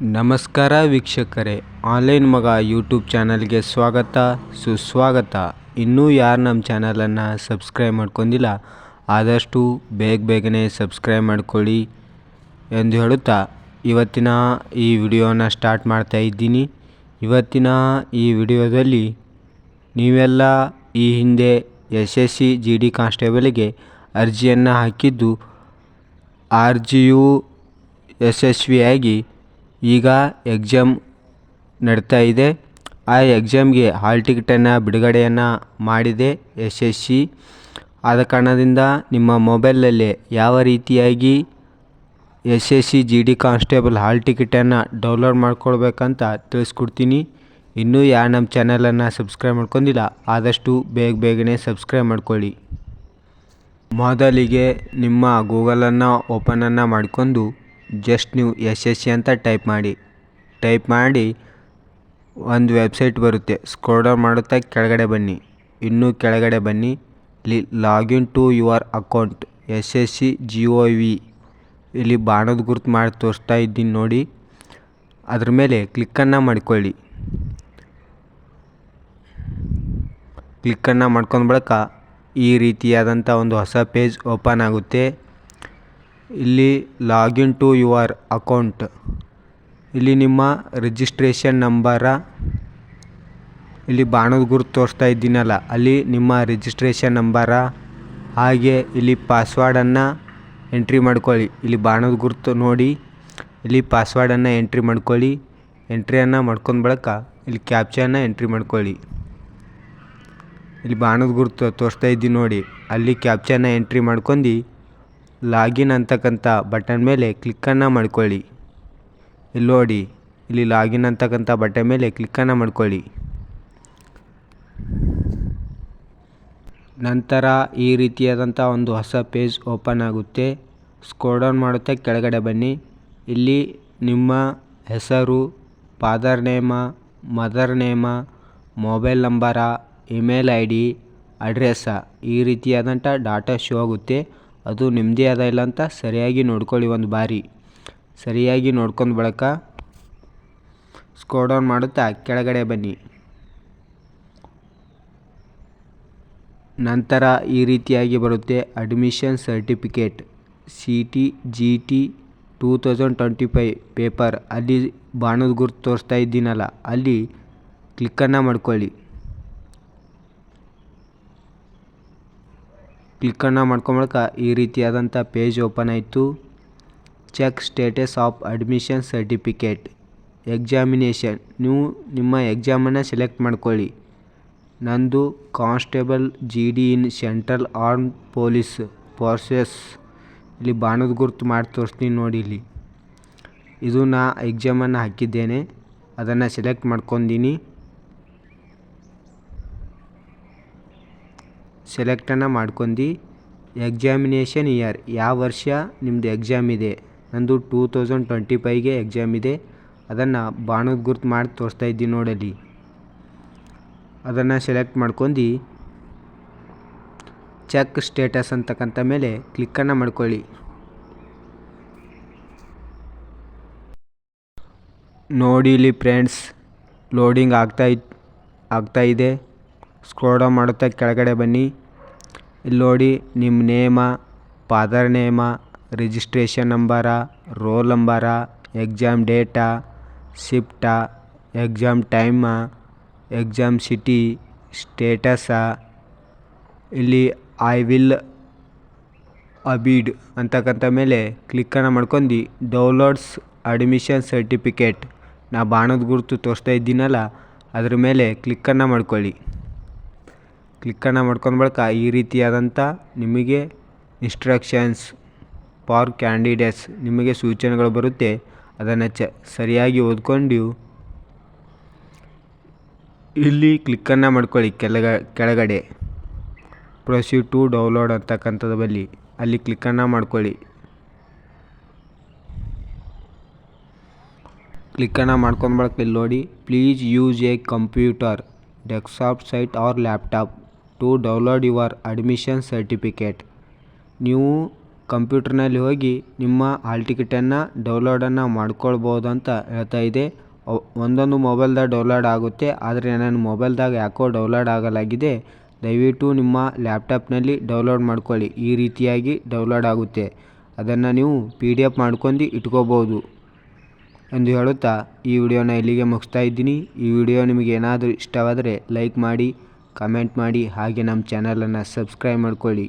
ನಮಸ್ಕಾರ ವೀಕ್ಷಕರೇ. ಆನ್ಲೈನ್ ಮಗ ಯೂಟ್ಯೂಬ್ ಚಾನಲ್ಗೆ ಸ್ವಾಗತ, ಸುಸ್ವಾಗತ. ಇನ್ನೂ ಯಾರು ನಮ್ಮ ಚಾನಲನ್ನು ಸಬ್ಸ್ಕ್ರೈಬ್ ಮಾಡ್ಕೊಂಡಿಲ್ಲ, ಆದಷ್ಟು ಬೇಗ ಬೇಗನೆ ಸಬ್ಸ್ಕ್ರೈಬ್ ಮಾಡಿಕೊಳ್ಳಿ ಎಂದು ಹೇಳುತ್ತಾ ಇವತ್ತಿನ ಈ ವಿಡಿಯೋನ ಸ್ಟಾರ್ಟ್ ಮಾಡ್ತಾ ಇದ್ದೀನಿ. ಇವತ್ತಿನ ಈ ವಿಡಿಯೋದಲ್ಲಿ ನೀವೆಲ್ಲ ಈ ಹಿಂದೆ S S C G D ಕಾನ್ಸ್ಟೇಬಲ್ಗೆ ಅರ್ಜಿಯನ್ನು ಹಾಕಿದ್ದು, ಆರ್ ಜಿಯು ಯಶಸ್ವಿಯಾಗಿ ಈಗ ಎಕ್ಸಾಮ್ ನಡೀತಾ ಇದೆ. ಆ ಎಕ್ಸಾಮ್ಗೆ ಹಾಲ್ ಟಿಕೆಟನ್ನು ಬಿಡುಗಡೆಯನ್ನು ಮಾಡಿದೆ ಎಸ್ ಎಸ್ ಸಿ ಆದ ಕಾರಣದಿಂದ ನಿಮ್ಮ ಮೊಬೈಲಲ್ಲಿ ಯಾವ ರೀತಿಯಾಗಿ S S C G D constable hall ಟಿಕೆಟನ್ನು download ಮಾಡ್ಕೊಳ್ಬೇಕಂತ ತಿಳಿಸ್ಕೊಡ್ತೀನಿ. ಇನ್ನೂ ಯಾರು ನಮ್ಮ ಚಾನಲನ್ನು ಸಬ್ಸ್ಕ್ರೈಬ್ ಮಾಡ್ಕೊಂಡಿಲ್ಲ, ಆದಷ್ಟು ಬೇಗ ಬೇಗನೆ ಸಬ್ಸ್ಕ್ರೈಬ್ ಮಾಡ್ಕೊಳ್ಳಿ. ಮೊದಲಿಗೆ ನಿಮ್ಮ ಗೂಗಲನ್ನು ಓಪನನ್ನು ಮಾಡಿಕೊಂಡು ಜಸ್ಟ್ ನೀವು ಎಸ್ ಎಸ್ ಸಿ ಅಂತ ಟೈಪ್ ಮಾಡಿ. ಟೈಪ್ ಮಾಡಿ ಒಂದು ವೆಬ್ಸೈಟ್ ಬರುತ್ತೆ. ಸ್ಕ್ರೋಲ್ ಮಾಡುತ್ತಾ ಕೆಳಗಡೆ ಬನ್ನಿ. ಇನ್ನೂ ಕೆಳಗಡೆ ಬನ್ನಿ. ಇಲ್ಲಿ login to your account S S C G O V ಇಲ್ಲಿ ಬಾಣದ ಗುರುತು ಮಾಡಿ ತೋರಿಸ್ತಾ ಇದ್ದೀನಿ ನೋಡಿ. ಅದ್ರ ಮೇಲೆ ಕ್ಲಿಕ್ಕನ್ನು ಮಾಡಿಕೊಳ್ಳಿ. ಕ್ಲಿಕ್ಕನ್ನು ಮಾಡ್ಕೊಂಡ ಬಳಿಕ ಈ ರೀತಿಯಾದಂಥ ಒಂದು ಹೊಸ ಪೇಜ್ ಓಪನ್ ಆಗುತ್ತೆ. ಇಲ್ಲಿ ಲಾಗಿನ್ ಟು ಯುವರ್ ಅಕೌಂಟ್. ಇಲ್ಲಿ ನಿಮ್ಮ ರಿಜಿಸ್ಟ್ರೇಷನ್ ನಂಬರ. ಇಲ್ಲಿ ಬಾಣದ ಗುರುತು ತೋರಿಸ್ತಾ ಇದ್ದೀನಲ್ಲ, ಅಲ್ಲಿ ನಿಮ್ಮ ರಿಜಿಸ್ಟ್ರೇಷನ್ ನಂಬರ. ಹಾಗೆ ಇಲ್ಲಿ ಪಾಸ್ವರ್ಡನ್ನು ಎಂಟ್ರಿ ಮಾಡ್ಕೊಳ್ಳಿ. ಇಲ್ಲಿ ಬಾಣದ ಗುರುತು ನೋಡಿ, ಇಲ್ಲಿ ಪಾಸ್ವರ್ಡನ್ನು ಎಂಟ್ರಿ ಮಾಡ್ಕೊಳ್ಳಿ. ಎಂಟ್ರಿಯನ್ನು ಮಾಡ್ಕೊಂಡು ಬಳಿಕ ಇಲ್ಲಿ ಕ್ಯಾಪ್ಚನ್ನು ಎಂಟ್ರಿ ಮಾಡ್ಕೊಳ್ಳಿ. ಇಲ್ಲಿ ಬಾಣದ ಗುರುತು ತೋರಿಸ್ತಾ ಇದ್ದೀನಿ ನೋಡಿ, ಅಲ್ಲಿ ಕ್ಯಾಪ್ಚನ್ನ ಎಂಟ್ರಿ ಮಾಡ್ಕೊಂಡು ಲಾಗಿನ್ ಅಂತಕ್ಕಂಥ ಬಟನ್ ಮೇಲೆ ಕ್ಲಿಕ್ಕನ್ನು ಮಾಡ್ಕೊಳ್ಳಿ. ಇಲ್ಲಿ ನೋಡಿ, ಇಲ್ಲಿ ಲಾಗಿನ್ ಅಂತಕ್ಕಂಥ ಬಟನ್ ಮೇಲೆ ಕ್ಲಿಕ್ಕನ್ನು ಮಾಡ್ಕೊಳ್ಳಿ. ನಂತರ ಈ ರೀತಿಯಾದಂಥ ಒಂದು ಹೊಸ ಪೇಜ್ ಓಪನ್ ಆಗುತ್ತೆ. ಸ್ಕೋಡೌನ್ ಡೌನ್ ಮಾಡುತ್ತಾ, ಕೆಳಗಡೆ ಬನ್ನಿ. ಇಲ್ಲಿ ನಿಮ್ಮ ಹೆಸರು, father name, mother name, mobile number, email I D, address ಈ ರೀತಿಯಾದಂಥ ಡಾಟಾ ಶೋ ಆಗುತ್ತೆ. ಅದು ನಿಮ್ಮದೇ ಅದ ಇಲ್ಲ ಅಂತ ಸರಿಯಾಗಿ ನೋಡ್ಕೊಳ್ಳಿ ಒಂದು ಬಾರಿ. ಸರಿಯಾಗಿ ನೋಡ್ಕೊಂಡು ಬಳಕ. ಸ್ಕೋಡೌನ್ ಡೌನ್ ಮಾಡುತ್ತಾ? ಕೆಳಗಡೆ ಬನ್ನಿ. ನಂತರ ಈ ರೀತಿಯಾಗಿ ಬರುತ್ತೆ admission certificate C T G T two thousand twenty five paper ಅಲ್ಲಿ ಬಾಣದ ಗುರುತು ತೋರಿಸ್ತಾ ಇದ್ದೀನಲ್ಲ, ಅಲ್ಲಿ ಕ್ಲಿಕ್ಕನ್ನು ಮಾಡ್ಕೊಳ್ಳಿ. ಕ್ಲಿಕ್ಕನ್ನು ಮಾಡ್ಕೊಂಬಳಕ ಈ ರೀತಿಯಾದಂಥ ಪೇಜ್ ಓಪನ್ ಆಯಿತು. Check status of admission certificate, examination. ನೀವು ನಿಮ್ಮ ಎಕ್ಸಾಮನ್ನು ಸೆಲೆಕ್ಟ್ ಮಾಡ್ಕೊಳ್ಳಿ. ನಂದು constable G D in central arm police forces. ಇಲ್ಲಿ ಬಾಣದ ಗುರುತು ಮಾಡಿ ತೋರಿಸ್ತೀನಿ ನೋಡಿ ಇಲ್ಲಿ. ಇದು ನಾ ಎಕ್ಸಾಮನ್ನು ಹಾಕಿದ್ದೇನೆ. ಅದನ್ನು ಸೆಲೆಕ್ಟ್ ಮಾಡ್ಕೊಂಡೀನಿ. ಸೆಲೆಕ್ಟನ್ನು ಮಾಡ್ಕೊಂಡು. Examination year. ಯಾವ ವರ್ಷ ನಿಮ್ಮದು ಎಕ್ಸಾಮ್ ಇದೆ? ನಂದು ಟೂ ತೌಸಂಡ್ ಟ್ವೆಂಟಿ ಫೈವ್ಗೆ ಎಕ್ಸಾಮ್ ಇದೆ. ಅದನ್ನು ಬಾಣದ ಗುರುತು ಮಾಡಿ ತೋರಿಸ್ತಾ ಇದ್ದೀನಿ ನೋಡಲ್ಲಿ. ಅದನ್ನು ಸೆಲೆಕ್ಟ್ ಮಾಡ್ಕೊಂಡು. ಚೆಕ್ ಸ್ಟೇಟಸ್ ಅಂತಕ್ಕಂಥ ಮೇಲೆ ಕ್ಲಿಕ್ಕನ್ನು ಮಾಡ್ಕೊಳ್ಳಿ. ನೋಡಿ ಇಲ್ಲಿ ಫ್ರೆಂಡ್ಸ್, ಲೋಡಿಂಗ್ ಆಗ್ತಾ ಆಗ್ತಾ ಇದೆ. ಸ್ಕ್ರೋಲ್ ಡೌನ್ ಮಾಡುತ್ತಾ ಕೆಳಗಡೆ ಬನ್ನಿ. ಇಲ್ಲಿ ನೋಡಿ ನಿಮ್ಮ name father name, registration number, roll number, exam data, shift, exam time, exam city, status. ಇಲ್ಲಿ ಐ ವಿಲ್ ಅಬೀಡ್ ಅಂತಕ್ಕಂಥ ಮೇಲೆ ಕ್ಲಿಕ್ಕನ್ನು ಮಾಡ್ಕೊಂಡು. Downloads admission certificate. ನಾ ಬಾಣದ ಗುರುತು ತೋರಿಸ್ತಾ ಇದ್ದೀನಲ್ಲ, ಅದ್ರ ಮೇಲೆ ಕ್ಲಿಕ್ಕನ್ನು ಮಾಡ್ಕೊಳ್ಳಿ. ಕ್ಲಿಕ್ಕನ್ನು ಮಾಡ್ಕೊಂಡ ಬಳಿಕ ಈ ರೀತಿಯಾದಂಥ ನಿಮಗೆ ಇನ್ಸ್ಟ್ರಕ್ಷನ್ಸ್ ಫಾರ್ ಕ್ಯಾಂಡಿಡೇಟ್ಸ್ ನಿಮಗೆ ಸೂಚನೆಗಳು ಬರುತ್ತೆ. ಅದನ್ನು ಚ, ಸರಿಯಾಗಿ ಓದ್ಕೊಂಡು ಇಲ್ಲಿ ಕ್ಲಿಕ್ಕನ್ನು ಮಾಡ್ಕೊಳ್ಳಿ ಕೆಳಗ, ಕೆಳಗಡೆ. ಪ್ರೊಸೀಡ್ ಟು ಡೌನ್ಲೋಡ್ ಅಂತಕ್ಕಂಥದ್ದು ಬಲ್ಲಿ ಅಲ್ಲಿ ಕ್ಲಿಕ್ಕನ್ನು ಮಾಡ್ಕೊಳ್ಳಿ. ಕ್ಲಿಕ್ಕನ್ನು ಮಾಡ್ಕೊಂಡು ಇಲ್ಲಿ ನೋಡಿ please use a computer desktop site or laptop to download your admission certificate ನೀವು ಕಂಪ್ಯೂಟರ್ನಲ್ಲಿ ಹೋಗಿ ನಿಮ್ಮ ಹಾಲ್ ಟಿಕೆಟನ್ನು ಡೌನ್ಲೋಡನ್ನು ಮಾಡ್ಕೊಳ್ಬೋದು ಅಂತ ಹೇಳ್ತಾ ಇದೆ. ಒಂದೊಂದು ಮೊಬೈಲ್ದಾಗ ಡೌನ್ಲೋಡ್ ಆಗುತ್ತೆ, ಆದರೆ ನನ್ನ ಮೊಬೈಲ್ದಾಗ ಯಾಕೋ ಡೌನ್ಲೋಡ್ ಆಗಲಾಗಿದೆ. ದಯವಿಟ್ಟು ನಿಮ್ಮ ಲ್ಯಾಪ್ಟಾಪ್ನಲ್ಲಿ ಡೌನ್ಲೋಡ್ ಮಾಡ್ಕೊಳ್ಳಿ, ಈ ರೀತಿಯಾಗಿ ಡೌನ್ಲೋಡ್ ಆಗುತ್ತೆ. ಅದನ್ನು ನೀವು ಪಿ ಡಿ ಎಫ್ ಮಾಡ್ಕೊಂಡು ಇಟ್ಕೋಬೋದು. ಎಂದು ಹೇಳುತ್ತಾ ಈ ವಿಡಿಯೋನ ಇಲ್ಲಿಗೆ ಮುಗಿಸ್ತಾ ಇದ್ದೀನಿ. ಈ ವಿಡಿಯೋ ನಿಮಗೆ ಏನಾದರೂ ಇಷ್ಟವಾದರೆ ಲೈಕ್ ಮಾಡಿ ಕಮೆಂಟ್ ಮಾಡಿ ಹಾಗೆ ನಮ್ಮ ಚಾನಲನ್ನು ಸಬ್ಸ್ಕ್ರೈಬ್ ಮಾಡ್ಕೊಳ್ಳಿ.